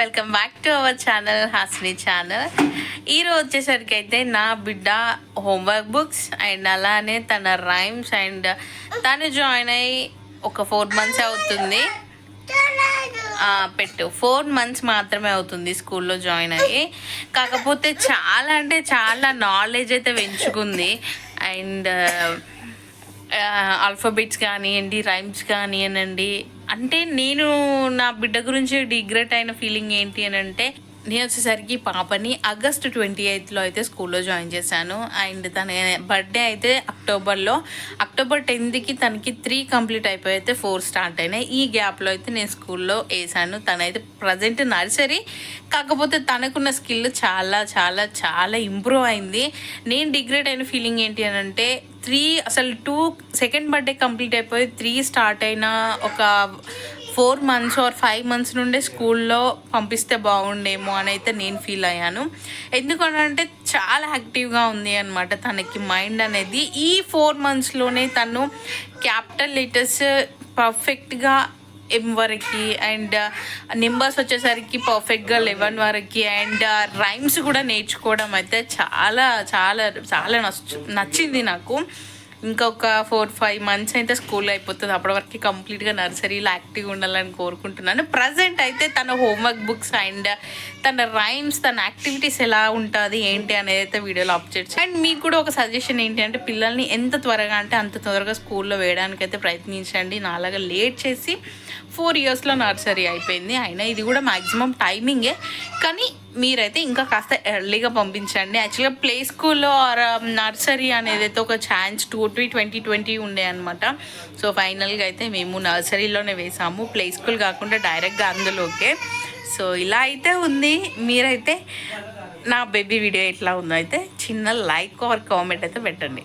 Welcome back to our channel Hasni channel. ఈరోజు వచ్చేసరికి అయితే నా బిడ్డ హోంవర్క్ బుక్స్ అండ్ అలానే తన రైమ్స్ అండ్ తను జాయిన్ అయ్యి ఒక ఫోర్ మంత్స్ అవుతుంది. పెట్టు. ఫోర్ మంత్స్ మాత్రమే అవుతుంది స్కూల్లో జాయిన్ అయ్యి. కాకపోతే చాలా అంటే చాలా నాలెడ్జ్ అయితే పెంచుకుంది. అండ్ ఆల్ఫాబెట్స్ కానివ్వండి రైమ్స్ కానివ్వనండి అంటే నేను నా బిడ్డ గురించి డిగ్రెట్ అయిన ఫీలింగ్ ఏంటి అని అంటే నేను వచ్చేసరికి పాపని ఆగస్ట్ ట్వంటీ ఎయిత్లో అయితే స్కూల్లో జాయిన్ చేశాను. అండ్ తన బర్త్డే అయితే అక్టోబర్లో. అక్టోబర్ టెన్త్కి తనకి త్రీ కంప్లీట్ అయిపోయి అయితే ఫోర్ స్టార్ట్ అయినాయి. ఈ గ్యాప్లో అయితే నేను స్కూల్లో వేసాను తనైతే ప్రజెంట్ నర్సరీ. కాకపోతే తనకున్న స్కిల్ చాలా చాలా చాలా ఇంప్రూవ్ అయింది. నేను డిగ్రేడ్ అయిన ఫీలింగ్ ఏంటి అని అంటే త్రీ అసలు టూ సెకండ్ బర్త్డే కంప్లీట్ అయిపోయి త్రీ స్టార్ట్ అయిన ఒక four months or five months నుండే స్కూల్లో పంపిస్తే బాగుండేమో అని అయితే నేను ఫీల్ అయ్యాను. ఎందుకంటే చాలా యాక్టివ్గా ఉంది అనమాట తనకి మైండ్ అనేది. ఈ ఫోర్ మంత్స్లోనే తను క్యాపిటల్ లెటర్స్ పర్ఫెక్ట్గా ఎం వరకు అండ్ నెంబర్స్ వచ్చేసరికి పర్ఫెక్ట్గా లెవెన్ వరకు అండ్ రైమ్స్ కూడా నేర్చుకోవడం అయితే చాలా చాలా చాలా నచ్చు నచ్చింది నాకు. ఇంకొక ఫోర్ ఫైవ్ మంత్స్ అయితే స్కూల్ అయిపోతుంది. అప్పటి వరకు కంప్లీట్గా నర్సరీలో యాక్టివ్గా ఉండాలని కోరుకుంటున్నాను. ప్రజెంట్ అయితే తన హోంవర్క్ బుక్స్ అండ్ తన రైమ్స్ తన యాక్టివిటీస్ ఎలా ఉంటుంది ఏంటి అనేది అయితే వీడియోలో అప్డేట్ అండ్ మీకు కూడా ఒక సజెషన్ ఏంటి అంటే పిల్లల్ని ఎంత త్వరగా అంటే అంత త్వరగా స్కూల్లో వేయడానికి అయితే ప్రయత్నించండి. నాలాగా లేట్ చేసి ఫోర్ ఇయర్స్లో నర్సరీ అయిపోయింది. అయినా ఇది కూడా మ్యాక్సిమం టైమింగే కానీ మీరైతే ఇంకా కాస్త ఎర్లీగా పంపించండి. యాక్చువల్గా ప్లే స్కూల్లో ఆర్ నర్సరీ అనేది అయితే ఒక chance two two twenty twenty ఉండే అనమాట సో ఫైనల్గా అయితే మేము నర్సరీలోనే వేసాము. ప్లే స్కూల్ కాకుండా డైరెక్ట్గా అందులోకే. సో ఇలా అయితే ఉంది. మీరైతే నా బేబీ వీడియో ఎట్లా ఉందో అయితే చిన్న లైక్ ఆర్ కామెంట్ అయితే పెట్టండి.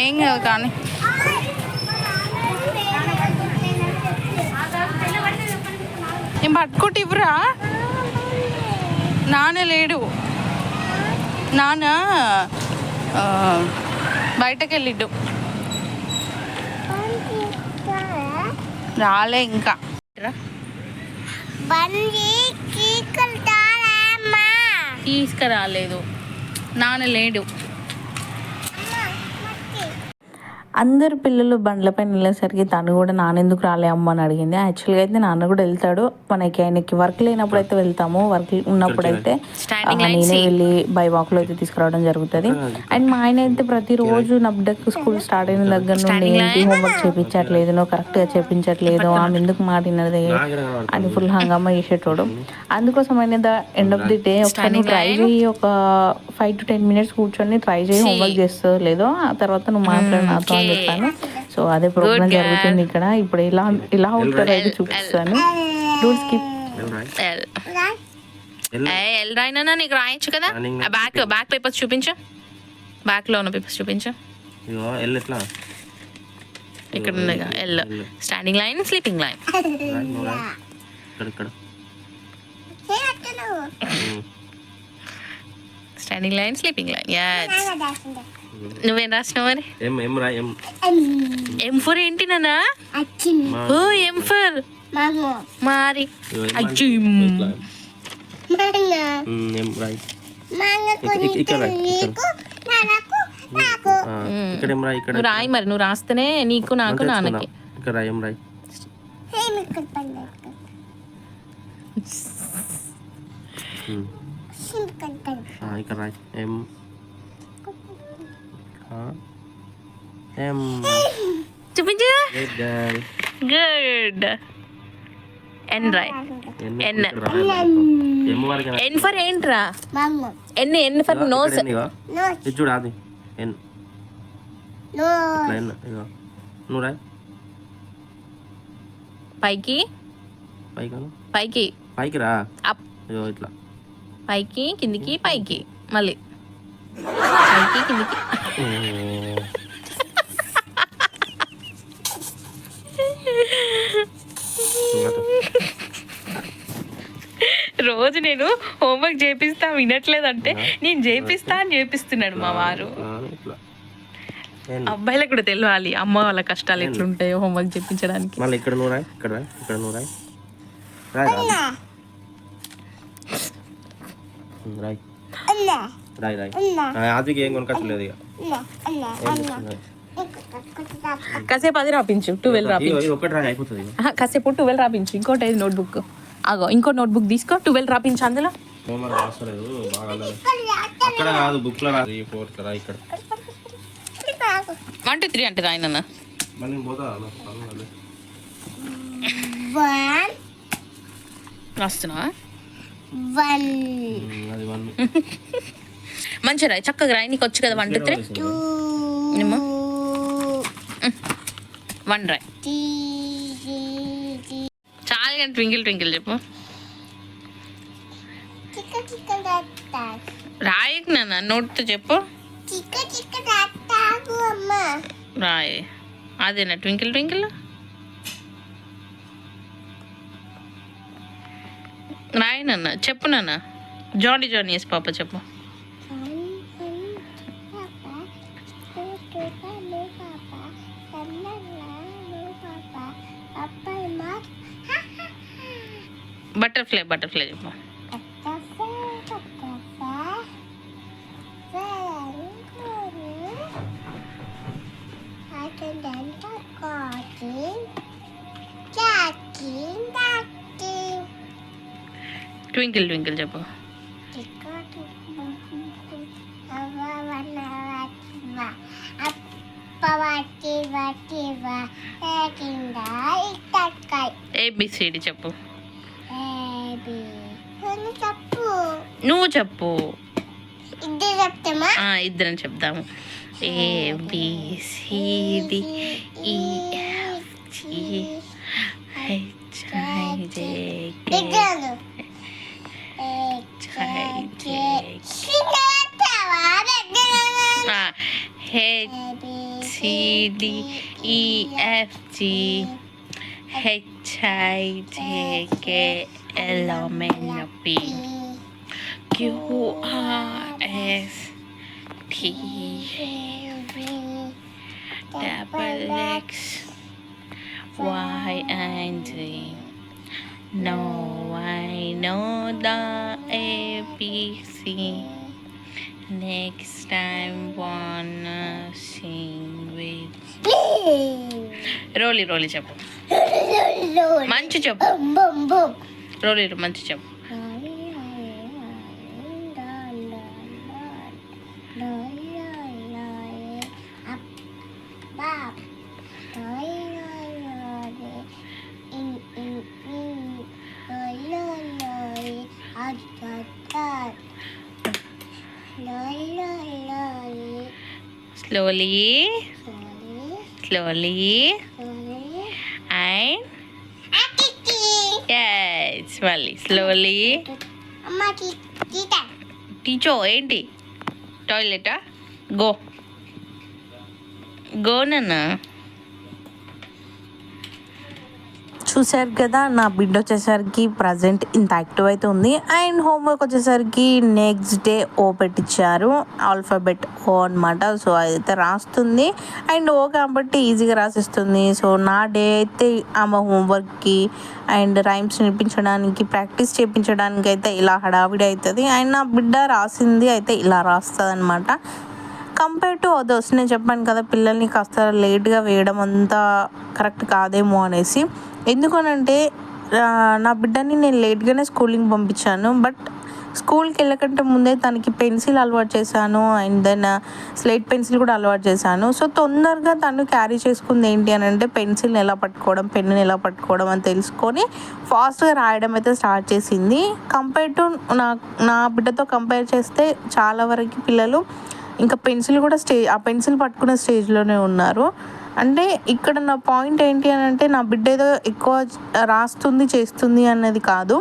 ఏం కాదు కానీ నేను పట్టుకుంటే ఇవ్వరా నాన్న లేడు. నాన్న బయటకు వెళ్ళిడ్డు రాలే ఇంకా. తీసుకురాలేదు. నాన్న లేడు. అందరు పిల్లలు బండ్లపైన వెళ్ళేసరికి తను కూడా నాన్నెందుకు రాలే అమ్మ అని అడిగింది. యాక్చువల్గా అయితే నాన్న కూడా వెళ్తాడు. మనకి ఆయనకి వర్క్ లేనప్పుడు అయితే వెళ్తాము. వర్క్ ఉన్నప్పుడు అయితే నేనే వెళ్ళి బై వాక్లో అయితే తీసుకురావడం జరుగుతుంది. అండ్ మా ఆయన అయితే ప్రతిరోజు నా బిడ్డకు స్కూల్ స్టార్ట్ అయిన దగ్గర నుండి ఏంటి హోంవర్క్ చేపించట్లేదు నువ్వు కరెక్ట్గా చేపించట్లేదు ఆమె ఎందుకు మాటినది అని ఫుల్ హంగామా చేసేటోడు. అందుకోసం ఆయన ఎండ్ ఆఫ్ ది డే ఒకసారి ట్రై చేయి ఒక ఫైవ్ టు టెన్ మినిట్స్ కూర్చొని ట్రై చేయి హోంవర్క్ చేస్తో లేదో. ఆ తర్వాత నువ్వు మాట్లాడు నాతో అని చెప్పాను సో అదే ప్రోగ్రామ్ జరుగుతుంది ఇక్కడ. ఇప్పుడు ఇలా ఇలా ఉంటారు అయితే చూపిస్తాను. డోంట్ స్కిప్ ఎల్ ఎల్ రాయినా నీకు రాయొచ్చు కదా? బ్యాక్ బ్యాక్ పేపర్స్ చూపించు. బ్యాక్లో ఉన్న పేపర్స్ చూపించు. ఇగో ఎల్ ఎట్లా? ఇక్కడ ఉంది L standing line sleeping line. Standing line sleeping line yes నువ్వేం రాసినావు మరి? ఎం ఎం రా ఎం ఎం ఫర్ ఏంటి నాన్న? మా ఓ ఎం ఫర్ మారి అజ్జి. ఎం ఇక్కడ రాయ్, ఇక్కడ. నీకు నాకు నాకు. ఆ, ఇక్కడ ఎం రాయ్ ఇక్కడ నువ్వు రాయి మరి నువ్వు రాస్తేనే నీకు నాకు నాన్నకి. ఇక్కడ రాయ్ ఎం రాయ్ ఇక్కడ రాయ్ ఎం ఆ, ఎం చూపించు Great girl. గుడ్ ఎన్ రాయ్ ఎన్ ఎన్. ఇక్కడ రాయ్. ఎం వరకు రాయ్. ఎన్ ఫర్ ఏంట్రా మామ ఎన్ ఎన్ ఫర్ ఇగో, నోస్ ఇక్కడ ఎన్ని ఇగో. నో ఇది చూడు అది ఎన్ నో ఇట్లా ఎన్ ఇగో నువ్వు రాయ్ పైకి పైకి అను. పైకి పైకి రా అప్ ఇగో ఇట్లా పైకి కిందికి పైకి మళ్ళీ పైకి కిందికి రోజు నేను హోంవర్క్ చేపిస్తా వినట్లేదంటే నేను చేపిస్తా అని చేపిస్తున్నాడు మా వారు. అబ్బాయిలకు కూడా తెలియాలి అమ్మ వాళ్ళ కష్టాలు ఎట్లుంటాయో హోంవర్క్ చెప్పించడానికి మళ్ళీ ఇక్కడ నువ్వు రాయి ఇక్కడ రాయి ఇక్కడ నువ్వు రాయి రాయి రాయి రాయి రాయి ఆదికి ఏం కొనుకొచ్చలేదు ఇక అన్న అన్న ఏం అన్న చేస్తున్నావు? కాసేపు అది రాపించు ట్వెల్వ్ ఇగో, రాపించు కాసేపు ట్వెల్వ్ రాపించు ఇంకోటి ఐదు నోట్బుక్ అగో ఇంకో నోట్బుక్ తీసుకో ట్వెల్వ్ రాపించు అందులో. అక్కడ కాదు బుక్లో రాదు ఫోర్త్ రా ఇక్కడ వన్ టూ త్రీ అంటే పనులు ఉన్నాయి. వన్ రాస్తున్నా? వన్ ఉమ్, అది వన్ మంచిగా రాయి చక్కగా రాయి నీకు వచ్చు కదా వన్ టూ త్రీ? వన్ రాయ్ చాలా కానీ ట్వింకిల్ ట్వింకిల్ చెప్పు. చిక్క చిక్క దాటాకు రాయకు నాన్న నోట్తో చెప్పు. చిక్క చిక్క దాటాకు అమ్మ. రాయ్. అదేనా ట్వింకిల్ ట్వింకిల్? రాయి నాన్న చెప్పు నాన్న. జానీ జానీ ఎస్ పాప చెప్పు. బటర్ఫ్లై బటర్ఫ్లై చెప్పు ట్వింకిల్ ట్వింకిల్ చెప్పు వాటి వాటి కింద ఇట్టకాయ ఏబిసిడి చెప్పు ఏబి అని చెప్పు నువ్వు చెప్పు ఇద్దరు చెప్తామా ఆ, ఇద్దరం చెప్దాము A B C D E F G H I J K ఇద్దరు H C D E F G H I J K L M element P Q R S T. Double X Y and Z No I know the ABC Next time wanna sing with. You Rolly rolly chapo Manchu chapo. బుమ్ రోలి మంచి చెప్పు slowly slowly and మళ్ళీ slowly టీచో ఏంటి? టాయిలెటా go go చూసారు కదా నా బిడ్డ వచ్చేసరికి ప్రజెంట్ ఇంత యాక్టివ్ అయితే ఉంది. అండ్ హోంవర్క్ వచ్చేసరికి నెక్స్ట్ డే ఓ పెట్టించారు ఆల్ఫాబెట్ ఓ అనమాట సో అదైతే రాస్తుంది. అండ్ ఓ కాబట్టి ఈజీగా రాసిస్తుంది. సో నా డే అయితే ఆమె హోంవర్క్కి అండ్ రైమ్స్ నేర్పించడానికి ప్రాక్టీస్ చేయించడానికి అయితే ఇలా హడావిడి అవుతుంది. అండ్ నా బిడ్డ రాసింది అయితే ఇలా రాస్తుంది అనమాట కంపేర్ టు అదర్స్ నేను చెప్పాను కదా పిల్లల్ని కాస్త లేట్గా వేయడం అంతా కరెక్ట్ కాదేమో అనేసి. ఎందుకనంటే నా బిడ్డని నేను లేట్గానే స్కూలింగ్ పంపించాను. బట్ స్కూల్కి వెళ్ళకంటే ముందే తనకి పెన్సిల్ అలవాటు చేశాను. అండ్ దెన్ స్లేట్ పెన్సిల్ కూడా అలవాటు చేశాను. సో తొందరగా తను క్యారీ చేసుకుంది ఏంటి అని అంటే పెన్సిల్ని ఎలా పట్టుకోవడం పెన్నుని ఎలా పట్టుకోవడం అని తెలుసుకొని ఫాస్ట్గా రాయడం అయితే స్టార్ట్ చేసింది. కంపేర్ టు నా నా బిడ్డతో కంపేర్ చేస్తే చాలా వరకు పిల్లలు ఇంకా పెన్సిల్ కూడా స్టే ఆ పెన్సిల్ పట్టుకునే స్టేజ్లోనే ఉన్నారు. అంటే ఇక్కడ నా పాయింట్ ఏంటి అని అంటే నా బిడ్డ ఏదో ఎక్కువ రాస్తుంది చేస్తుంది అన్నది కాదు.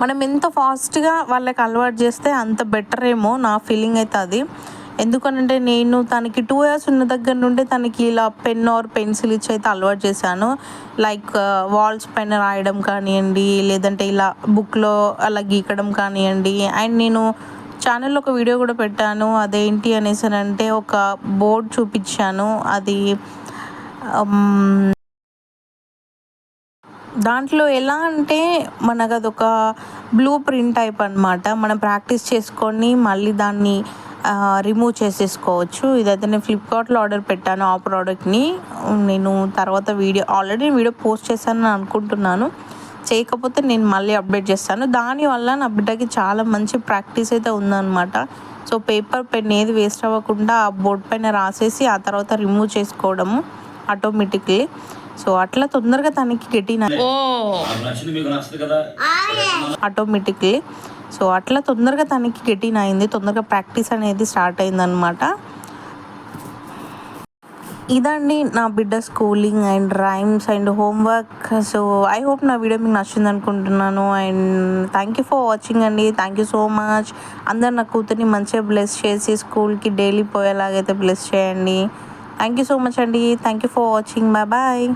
మనం ఎంత ఫాస్ట్గా వాళ్ళకి అలవాటు చేస్తే అంత బెటర్ ఏమో నా ఫీలింగ్ అయితే అది. ఎందుకనంటే నేను తనకి టూ ఇయర్స్ ఉన్న దగ్గర నుండి తనకి ఇలా పెన్ ఆర్ పెన్సిల్ ఇచ్చి అయితే అలవాటు చేశాను. లైక్ వాల్స్ uh, పైన రాయడం కానివ్వండి లేదంటే ఇలా బుక్లో అలా గీకడం కానివ్వండి. అండ్ నేను ఛానల్లో ఒక వీడియో కూడా పెట్టాను. అదేంటి అనేసి అని అంటే ఒక బోర్డ్ చూపించాను. అది um, దాంట్లో ఎలా అంటే మనకు అదొక బ్లూ ప్రింట్ టైప్ అన్నమాట. మనం ప్రాక్టీస్ చేసుకొని మళ్ళీ దాన్ని రిమూవ్ చేసేసుకోవచ్చు. ఇదైతే నేను ఫ్లిప్కార్ట్లో ఆర్డర్ పెట్టాను ఆ ప్రోడక్ట్ని నేను తర్వాత వీడియో ఆల్రెడీ వీడియో పోస్ట్ చేశాను అనుకుంటున్నాను. చేయకపోతే నేను మళ్ళీ అప్డేట్ చేస్తాను. దానివల్ల నా బిడ్డకి చాలా మంచి ప్రాక్టీస్ అయితే ఉందన్నమాట. సో పేపర్ పెన్ ఏది వేస్ట్ అవ్వకుండా ఆ బోర్డ్ పైన రాసేసి ఆ తర్వాత రిమూవ్ చేసుకోవడము ఆటోమేటిక్లీ సో అట్లా తొందరగా తనకి గెటిన ఆటోమేటిక్లీ సో అట్లా తొందరగా తనకి గెటిన్ అయింది. తొందరగా ప్రాక్టీస్ అనేది స్టార్ట్ అయిందనమాట ఇదండి నా బిడ్డ schooling and rhymes and homework. So I hope నా వీడియో మీకు నచ్చింది అనుకుంటున్నాను. And thank you for watching అండి. థ్యాంక్ యూ సో మచ్ అందరు నా కూతుర్ని మంచిగా బ్లెస్ చేసి స్కూల్కి డైలీ పోయేలాగైతే బ్లెస్ చేయండి. థ్యాంక్ యూ సో మచ్ అండి. Thank you for watching bye bye